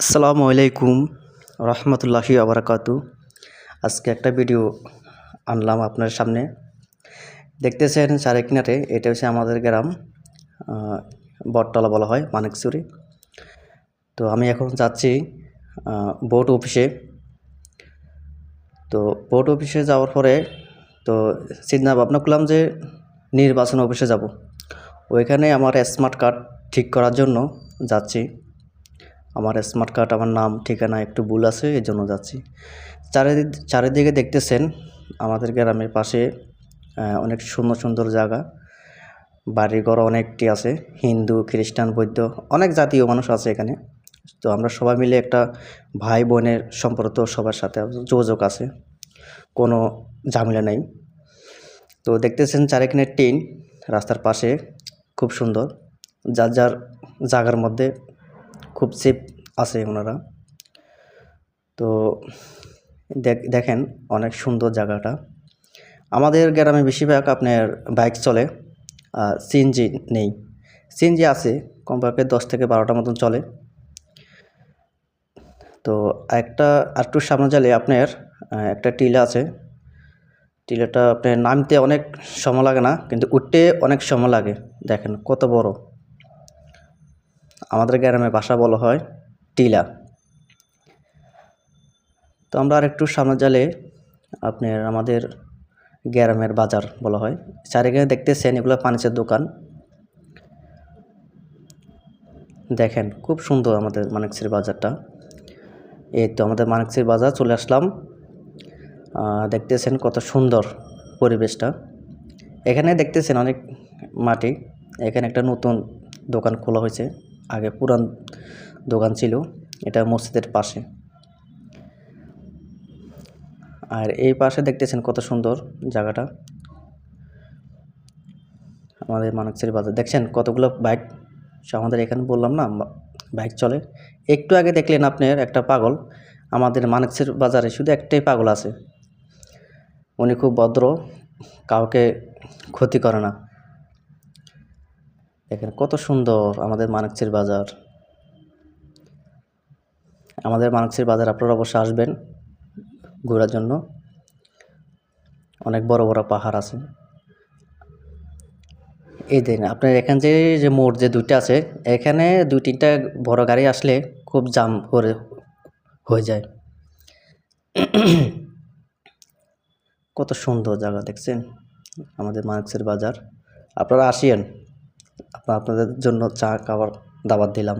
আসসালামু আলাইকুম রহমতুল্লাহি আবরাকাতু। আজকে একটা ভিডিও আনলাম আপনার সামনে। দেখতেছেন চারে কিনারে এটা হচ্ছে আমাদের গ্রাম বটতলা বলা হয়, মানিকচুরি। তো আমি এখন যাচ্ছি বোর্ড অফিসে। তো বোর্ড অফিসে যাওয়ার পরে, তো চিন্তা ভাবনা করলাম যে নির্বাচন অফিসে যাব। ওইখানে আমার স্মার্ট কার্ড ঠিক করার জন্য যাচ্ছি। আমার স্মার্ট কার্ড আমার নাম, ঠিকানা একটু ভুল আছে এই জন্য যাচ্ছি। চারিদিক, চারিদিকে দেখতেছেন আমাদের গ্রামের পাশে অনেক সুন্দর সুন্দর জায়গা। বাড়িঘর অনেকটি আছে, হিন্দু, খ্রিস্টান, বৌদ্ধ, অনেক জাতীয় মানুষ আছে এখানে। তো আমরা সবাই মিলে একটা ভাই বোনের সম্পর্ক, সবার সাথে যোগাযোগ আছে, কোনো ঝামেলা নেই। তো দেখতেছেন চারিখানে টিন, রাস্তার পাশে, খুব সুন্দর। যার যার জায়গার মধ্যে খুব সেফ আছে ওনারা। তো দেখ- দেখেন অনেক সুন্দর জায়গাটা। আমাদের গ্রামে বেশিরভাগ আপনার বাইক চলে সিএনজি নেই। সিএনজি আছে কমপক্ষে দশ থেকে বারোটা মতন চলে। তো একটা আরেকটু সামনে গেলে আপনার একটা টিলা আছে। টিলাটা আপনার নামতে অনেক সময় লাগে না, কিন্তু উঠতে অনেক সময় লাগে। দেখেন কত বড়। আমাদের গ্রামে ভাষা বলা হয় টিলা। তো আমরা আর একটু সামনে জালে আপনার আমাদের গ্রামের বাজার বলা হয়। চারিখানে দেখতেছেন, এগুলো পানিচের দোকান। দেখেন, খুব সুন্দর আমাদের মানিকসির বাজারটা। এই তো আমাদের মানিকসির বাজার, চলে আসলাম। দেখতেছেন কত সুন্দর পরিবেশটা। এখানে দেখতেছেন অনেক মাটি। এখানে একটা নতুন দোকান খোলা হয়েছে। আগে পুরান দোকান ছিল, এটা মসজিদের পাশে। আর এই পাশে দেখতেছেন কত সুন্দর জায়গাটা। আমাদের মানকসির বাজার। দেখছেন কতগুলো বাইক? আমাদের এখানে বললাম না বাইক চলে। একটু আগে দেখলেন আপনার একটা পাগল। আমাদের মানকসির বাজারে শুধু একটাই পাগল আছে। উনি খুব ভদ্র, কাউকে ক্ষতি করে না। দেখেন কত সুন্দর আমাদের মানকসির বাজার। আমাদের মানকসির বাজার আপনারা অবশ্যই আসবেন ঘোরার জন্য। অনেক বড় বড় পাহাড় আছে। এই দিন, আপনার এখান যে যে মোড় যে দুইটা আছে, এখানে দুই তিনটা বড় গাড়ি আসলে খুব জাম করে হয়ে যায়। কত সুন্দর জায়গা দেখছেন আমাদের মার্কসের বাজার। আপনারা আসিয়েন। আপনাদের জন্য চা খাবার দাবার দিলাম।